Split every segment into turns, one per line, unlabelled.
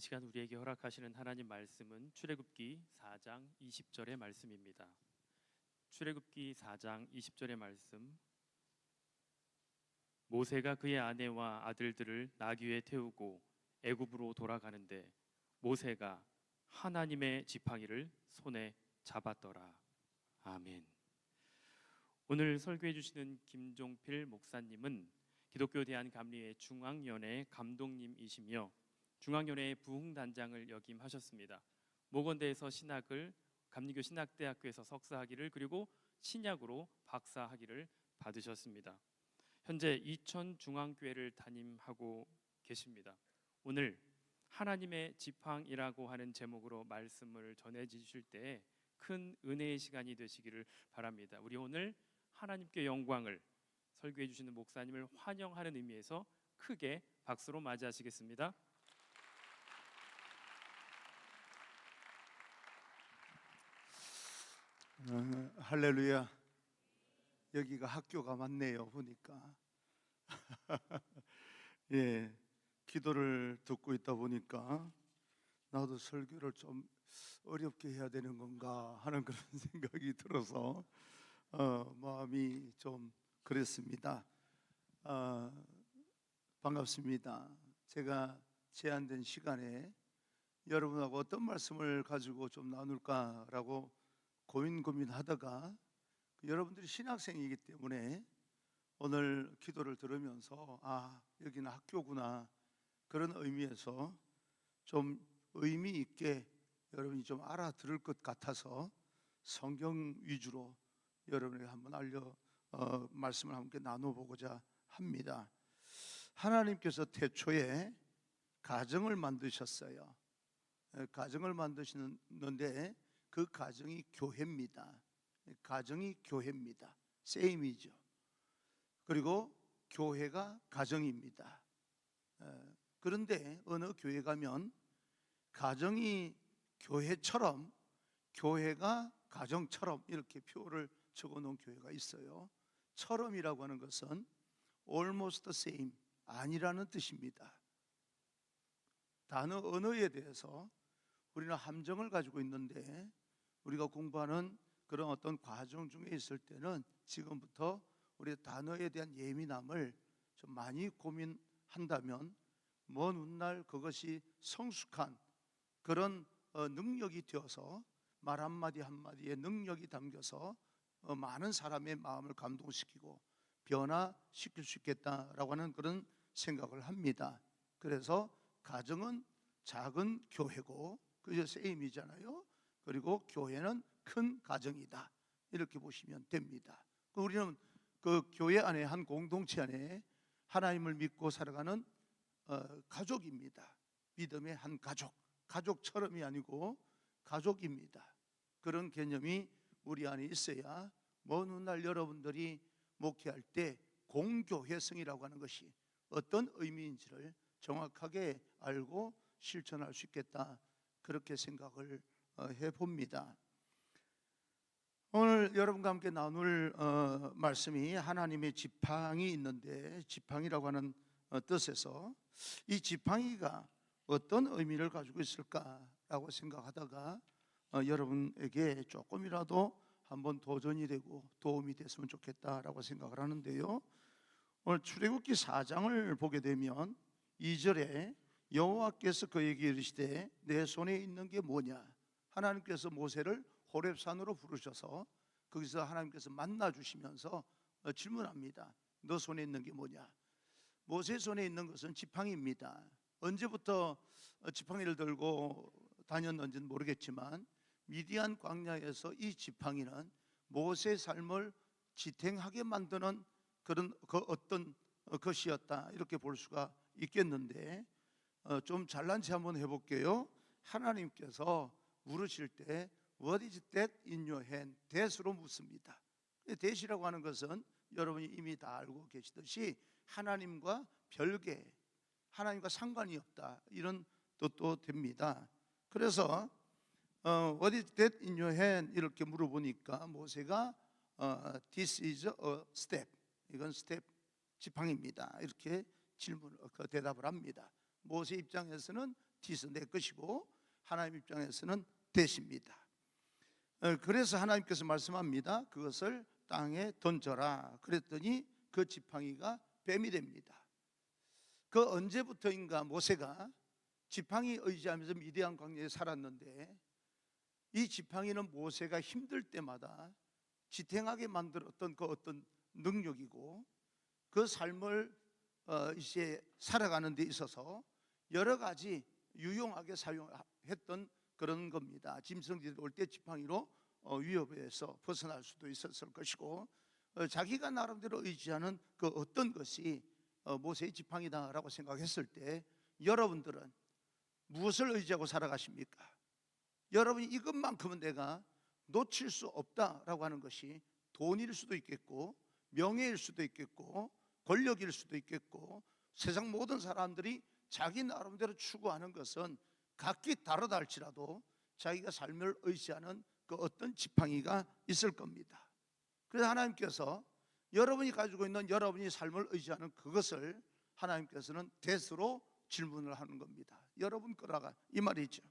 이 시간 우리에게 허락하시는 하나님 말씀은 출애굽기 4장 20절의 말씀입니다. 출애굽기 4장 20절의 말씀 모세가 그의 아내와 아들들을 나귀 위에 태우고 애굽으로 돌아가는데 모세가 하나님의 지팡이를 손에 잡았더라. 아멘. 오늘 설교해 주시는 김종필 목사님은 기독교 대한 감리회 중앙연회 감독님이시며 중앙연회 부흥단장을 역임하셨습니다. 모건대에서 신학을 감리교 신학대학교에서 석사학위를 그리고 신약으로 박사학위를 받으셨습니다. 현재 이천 중앙교회를 담임하고 계십니다. 오늘 하나님의 지팡이라고 하는 제목으로 말씀을 전해 주실 때 큰 은혜의 시간이 되시기를 바랍니다. 우리 오늘 하나님께 영광을 설교해 주시는 목사님을 환영하는 의미에서 크게 박수로 맞이하시겠습니다.
어, 할렐루야. 여기가 학교가 맞네요. 보니까. 예. 기도를 듣고 있다 보니까 나도 설교를 좀 어렵게 해야 되는 건가 하는 그런 생각이 들어서 어, 마음이 좀 그랬습니다. 어, 반갑습니다. 제가 제한된 시간에 여러분하고 어떤 말씀을 가지고 좀 나눌까라고 고민 고민하다가 여러분들이 신학생이기 때문에 오늘 기도를 들으면서 아 여기는 학교구나 그런 의미에서 좀 의미 있게 여러분이 좀 알아들을 것 같아서 성경 위주로 여러분에게 한번 알려 어, 말씀을 함께 나눠보고자 합니다. 하나님께서 태초에 가정을 만드셨어요. 에, 가정을 만드시는데 그 가정이 교회입니다. 가정이 교회입니다. 세임이죠. 그리고 교회가 가정입니다. 에, 그런데 어느 교회 가면 가정이 교회처럼 교회가 가정처럼 이렇게 표를 적어 놓은 교회가 있어요. 처럼이라고 하는 것은 almost same 아니라는 뜻입니다. 단어 언어에 대해서 우리는 함정을 가지고 있는데 우리가 공부하는 그런 어떤 과정 중에 있을 때는 지금부터 우리 단어에 대한 예민함을 좀 많이 고민한다면 먼 훗날 그것이 성숙한 그런 어, 능력이 되어서 말 한마디 한마디에 능력이 담겨서 어, 많은 사람의 마음을 감동시키고 변화시킬 수 있겠다라고 하는 그런 생각을 합니다. 그래서 가정은 작은 교회고 그게 세임이잖아요. 그리고 교회는 큰 가정이다. 이렇게 보시면 됩니다. 그 우리는 그 교회 안에 한 공동체 안에 하나님을 믿고 살아가는 어, 가족입니다. 믿음의 한 가족. 가족처럼이 아니고 가족입니다. 그런 개념이 우리 안에 있어야 먼 훗날 여러분들이 목회할 때 공교회성이라고 하는 것이 어떤 의미인지를 정확하게 알고 실천할 수 있겠다. 그렇게 생각을 어, 해봅니다. 오늘 여러분과 함께 나눌 어, 말씀이 하나님의 지팡이 있는데 지팡이라고 하는 어, 뜻에서 이 지팡이가 어떤 의미를 가지고 있을까라고 생각하다가 어, 여러분에게 조금이라도 한번 도전이 되고 도움이 됐으면 좋겠다라고 생각을 하는데요. 오늘 출애굽기 4장을 보게 되면 2절에 여호와께서 그에게 이르시되 내 손에 있는 게 뭐냐? 하나님께서 모세를 호렙산으로 부르셔서 거기서 하나님께서 만나 주시면서 어, 질문합니다. 너 손에 있는 게 뭐냐? 모세 손에 있는 것은 지팡이입니다. 언제부터 어, 지팡이를 들고 다녔는지는 모르겠지만 미디안 광야에서 이 지팡이는 모세 삶을 지탱하게 만드는 그런 그 어떤 어, 것이었다 이렇게 볼 수가 있겠는데 어, 좀 잘난 체 한번 해볼게요. 하나님께서 물으실 때 What is that in your hand? 대수로 묻습니다. 대시라고 하는 것은 여러분이 이미 다 알고 계시듯이 하나님과 별개, 하나님과 상관이 없다 이런 뜻도 됩니다. 그래서 어, What is that in your hand? 이렇게 물어보니까 모세가 어, This is a step. 이건 스텝 지팡입니다. 이렇게 질문, 그 대답을 합니다. 모세 입장에서는 티스 내 것이고 하나님 입장에서는 대십니다. 어, 그래서 하나님께서 말씀합니다. 그것을 땅에 던져라. 그랬더니 그 지팡이가 뱀이 됩니다. 그 언제부터인가 모세가 지팡이 의지하면서 미디안 광야에 살았는데 이 지팡이는 모세가 힘들 때마다 지탱하게 만들었던 그 어떤 능력이고 그 삶을 어, 이제 살아가는 데 있어서 여러 가지 유용하게 사용했던 그런 겁니다. 짐승들이 올 때 지팡이로 어, 위협에서 벗어날 수도 있었을 것이고 어, 자기가 나름대로 의지하는 그 어떤 것이 어, 모세의 지팡이다라고 생각했을 때 여러분들은 무엇을 의지하고 살아가십니까? 여러분이 이것만큼은 내가 놓칠 수 없다라고 하는 것이 돈일 수도 있겠고 명예일 수도 있겠고 권력일 수도 있겠고 세상 모든 사람들이 자기 나름대로 추구하는 것은 각기 다르다 할지라도 자기가 삶을 의지하는 그 어떤 지팡이가 있을 겁니다. 그래서 하나님께서 여러분이 가지고 있는 여러분이 삶을 의지하는 그것을 하나님께서는 대수로 질문을 하는 겁니다. 여러분 거라가 이 말이죠.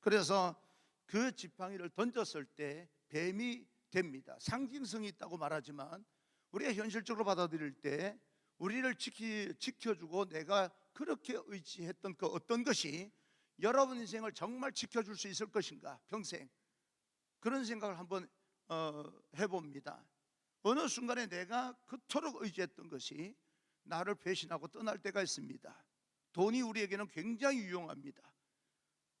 그래서 그 지팡이를 던졌을 때 뱀이 됩니다. 상징성이 있다고 말하지만 우리가 현실적으로 받아들일 때 우리를 지키, 지켜주고 내가 그렇게 의지했던 그 어떤 것이 여러분 인생을 정말 지켜줄 수 있을 것인가 평생 그런 생각을 한번 어, 해봅니다. 어느 순간에 내가 그토록 의지했던 것이 나를 배신하고 떠날 때가 있습니다. 돈이 우리에게는 굉장히 유용합니다.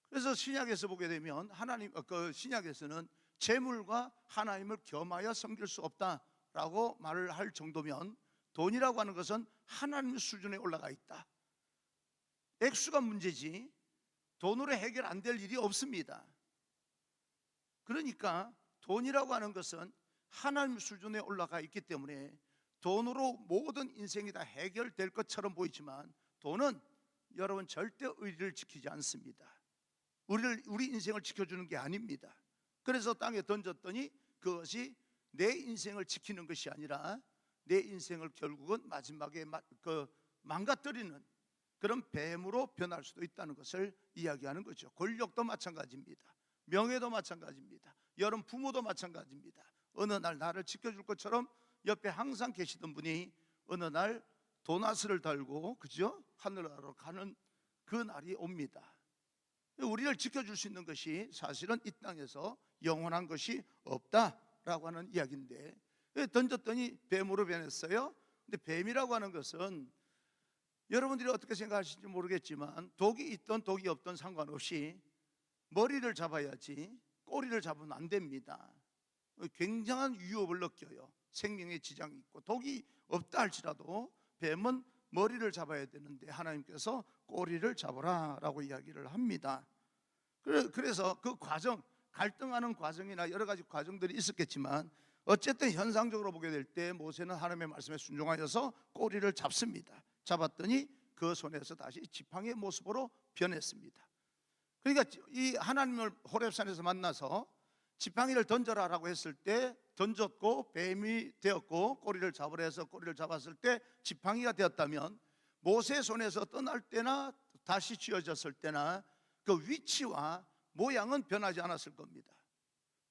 그래서 신약에서 보게 되면 하나님 어, 그 신약에서는 재물과 하나님을 겸하여 섬길 수 없다라고 말을 할 정도면 돈이라고 하는 것은 하나님 수준에 올라가 있다. 액수가 문제지 돈으로 해결 안 될 일이 없습니다. 그러니까 돈이라고 하는 것은 하나님 수준에 올라가 있기 때문에 돈으로 모든 인생이 다 해결될 것처럼 보이지만 돈은 여러분 절대 의리를 지키지 않습니다. 우리를 우리 인생을 지켜주는 게 아닙니다. 그래서 땅에 던졌더니 그것이 내 인생을 지키는 것이 아니라 내 인생을 결국은 마지막에 마- 그 망가뜨리는 그런 뱀으로 변할 수도 있다는 것을 이야기하는 거죠. 권력도 마찬가지입니다. 명예도 마찬가지입니다. 여러분 부모도 마찬가지입니다. 어느 날 나를 지켜줄 것처럼 옆에 항상 계시던 분이 어느 날 도나스를 달고 그죠 하늘나라로 가는 그 날이 옵니다. 우리를 지켜줄 수 있는 것이 사실은 이 땅에서 영원한 것이 없다라고 하는 이야기인데 왜 던졌더니 뱀으로 변했어요. 근데 뱀이라고 하는 것은 여러분들이 어떻게 생각하실지 모르겠지만 독이 있던 독이 없던 상관없이 머리를 잡아야지 꼬리를 잡으면 안 됩니다. 굉장한 위협을 느껴요. 생명에 지장이 있고 독이 없다 할지라도 뱀은 머리를 잡아야 되는데 하나님께서 꼬리를 잡으라라고 이야기를 합니다. 그래- 그래서 그 과정 갈등하는 과정이나 여러 가지 과정들이 있었겠지만 어쨌든 현상적으로 보게 될 때 모세는 하나님의 말씀에 순종하여서 꼬리를 잡습니다. 잡았더니 그 손에서 다시 지팡이의 모습으로 변했습니다. 그러니까 이 하나님을 호렙산에서 만나서 지팡이를 던져라라고 했을 때 던졌고 뱀이 되었고 꼬리를 잡으라 해서 꼬리를 잡았을 때 지팡이가 되었다면 모세 손에서 떠날 때나 다시 쥐어졌을 때나 그 위치와 모양은 변하지 않았을 겁니다.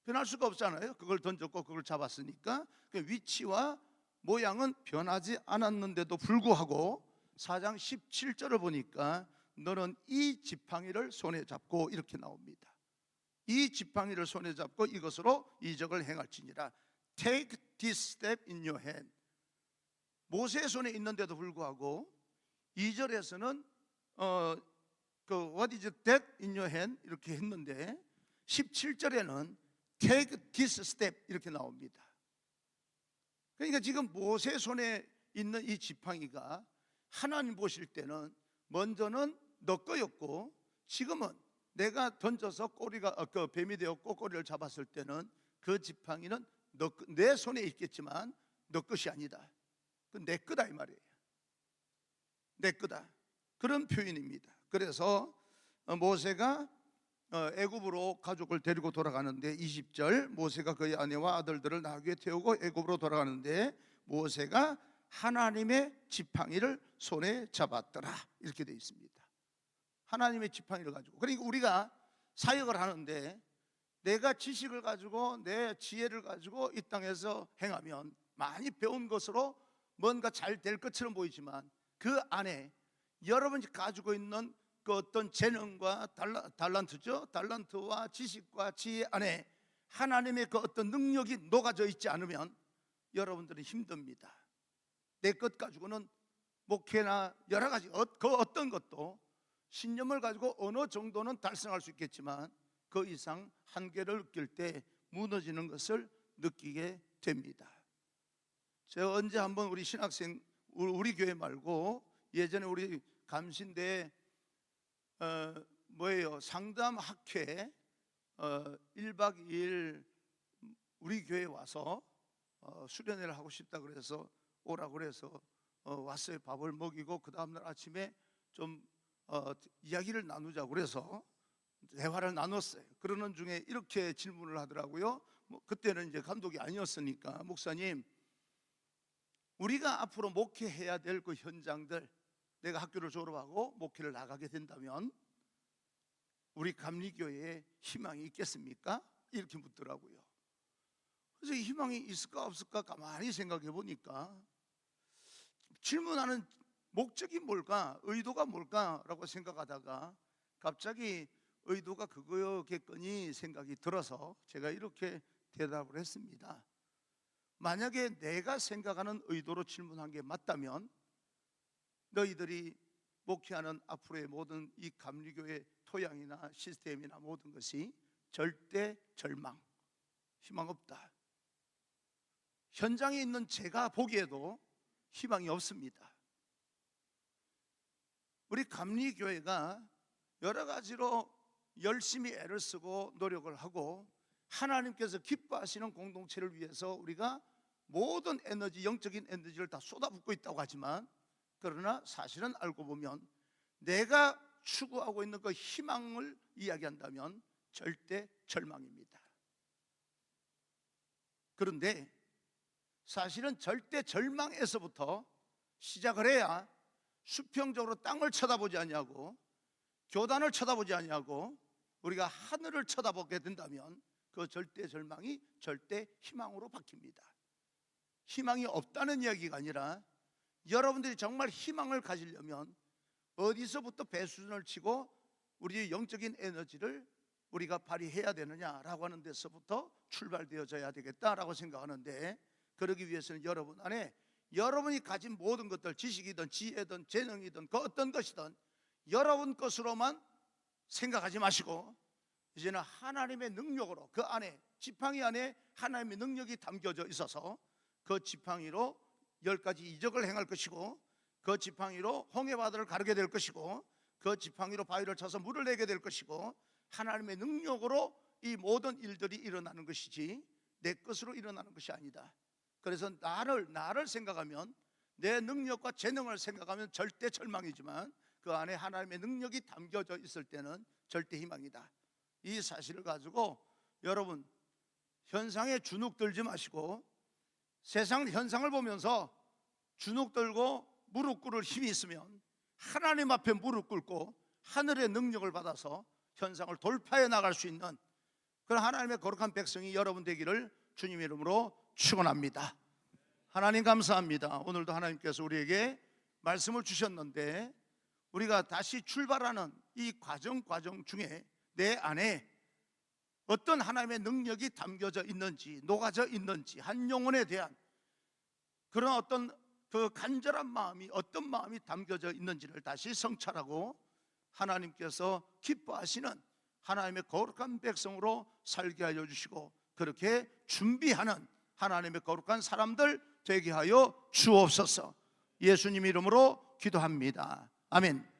변할 수가 없잖아요. 그걸 던졌고 그걸 잡았으니까 그 위치와 모양은 변하지 않았는데도 불구하고 4장 17절을 보니까 너는 이 지팡이를 손에 잡고 이렇게 나옵니다. 이 지팡이를 손에 잡고 이것으로 이적을 행할지니라. Take this step in your hand. 모세의 손에 있는데도 불구하고 2절에서는 어, 그 what is that in your hand 이렇게 했는데 17절에는 take this step 이렇게 나옵니다. 그러니까 지금 모세 손에 있는 이 지팡이가 하나님 보실 때는 먼저는 너 거였고 지금은 내가 던져서 꼬리가 어, 그 뱀이 되었고 꼬리를 잡았을 때는 그 지팡이는 너, 거- 내 손에 있겠지만 너 것이 아니다. 그내 거다 이 말이에요. 내 거다. 그런 표현입니다. 그래서 어, 모세가 어, 애굽으로 가족을 데리고 돌아가는데 20절 모세가 그의 아내와 아들들을 나귀에 태우고 애굽으로 돌아가는데 모세가 하나님의 지팡이를 손에 잡았더라 이렇게 되어 있습니다. 하나님의 지팡이를 가지고 그러니까 우리가 사역을 하는데 내가 지식을 가지고 내 지혜를 가지고 이 땅에서 행하면 많이 배운 것으로 뭔가 잘 될 것처럼 보이지만 그 안에 여러분이 가지고 있는 그 어떤 재능과 달라, 달란트죠 달란트와 지식과 지혜 안에 하나님의 그 어떤 능력이 녹아져 있지 않으면 여러분들은 힘듭니다. 내 것 가지고는 목회나 여러 가지 어- 그 어떤 것도 신념을 가지고 어느 정도는 달성할 수 있겠지만 그 이상 한계를 느낄 때 무너지는 것을 느끼게 됩니다. 제가 언제 한번 우리 신학생 우리 교회 말고 예전에 우리 감신대 어 뭐예요 상담 학회 어 1박 2일 우리 교회 와서 어 수련회를 하고 싶다 그래서 오라 그래서 어 왔어요 밥을 먹이고 그 다음 날 아침에 좀 어, 이야기를 나누자 그래서 대화를 나눴어요. 그러는 중에 이렇게 질문을 하더라고요. 뭐 그때는 이제 감독이 아니었으니까 목사님 우리가 앞으로 목회해야 될 그 현장들 내가 학교를 졸업하고 목회를 나가게 된다면 우리 감리교회에 희망이 있겠습니까? 이렇게 묻더라고요. 그래서 이 희망이 있을까 없을까 가만히 생각해 보니까 질문하는 목적이 뭘까? 의도가 뭘까라고 생각하다가 갑자기 의도가 그거였겠거니 생각이 들어서 제가 이렇게 대답을 했습니다. 만약에 내가 생각하는 의도로 질문한 게 맞다면 너희들이 목회하는 앞으로의 모든 이 감리교의 토양이나 시스템이나 모든 것이 절대 절망, 희망 없다. 현장에 있는 제가 보기에도 희망이 없습니다. 우리 감리교회가 여러 가지로 열심히 애를 쓰고 노력을 하고 하나님께서 기뻐하시는 공동체를 위해서 우리가 모든 에너지, 영적인 에너지를 다 쏟아붓고 있다고 하지만 그러나 사실은 알고 보면 내가 추구하고 있는 그 희망을 이야기한다면 절대 절망입니다. 그런데 사실은 절대 절망에서부터 시작을 해야 수평적으로 땅을 쳐다보지 아니하고 교단을 쳐다보지 아니하고 우리가 하늘을 쳐다보게 된다면 그 절대 절망이 절대 희망으로 바뀝니다. 희망이 없다는 이야기가 아니라 여러분들이 정말 희망을 가지려면 어디서부터 배수준을 치고 우리의 영적인 에너지를 우리가 발휘해야 되느냐라고 하는 데서부터 출발되어져야 되겠다라고 생각하는데 그러기 위해서는 여러분 안에 여러분이 가진 모든 것들 지식이든 지혜든 재능이든 그 어떤 것이든 여러분 것으로만 생각하지 마시고 이제는 하나님의 능력으로 그 안에 지팡이 안에 하나님의 능력이 담겨져 있어서 그 지팡이로 열 가지 이적을 행할 것이고 그 지팡이로 홍해 바다를 가르게 될 것이고 그 지팡이로 바위를 쳐서 물을 내게 될 것이고 하나님의 능력으로 이 모든 일들이 일어나는 것이지 내 것으로 일어나는 것이 아니다. 그래서 나를 나를 생각하면 내 능력과 재능을 생각하면 절대 절망이지만 그 안에 하나님의 능력이 담겨져 있을 때는 절대 희망이다. 이 사실을 가지고 여러분 현상에 주눅 들지 마시고 세상 현상을 보면서 주눅 들고 무릎 꿇을 힘이 있으면 하나님 앞에 무릎 꿇고 하늘의 능력을 받아서 현상을 돌파해 나갈 수 있는 그런 하나님의 거룩한 백성이 여러분 되기를 주님 이름으로 축원합니다. 하나님 감사합니다. 오늘도 하나님께서 우리에게 말씀을 주셨는데 우리가 다시 출발하는 이 과정 과정 중에 내 안에 어떤 하나님의 능력이 담겨져 있는지 녹아져 있는지 한 영혼에 대한 그런 어떤 그 간절한 마음이 어떤 마음이 담겨져 있는지를 다시 성찰하고 하나님께서 기뻐하시는 하나님의 거룩한 백성으로 살게 하여 주시고 그렇게 준비하는 하나님의 거룩한 사람들 되게 하여 주옵소서. 예수님 이름으로 기도합니다. 아멘.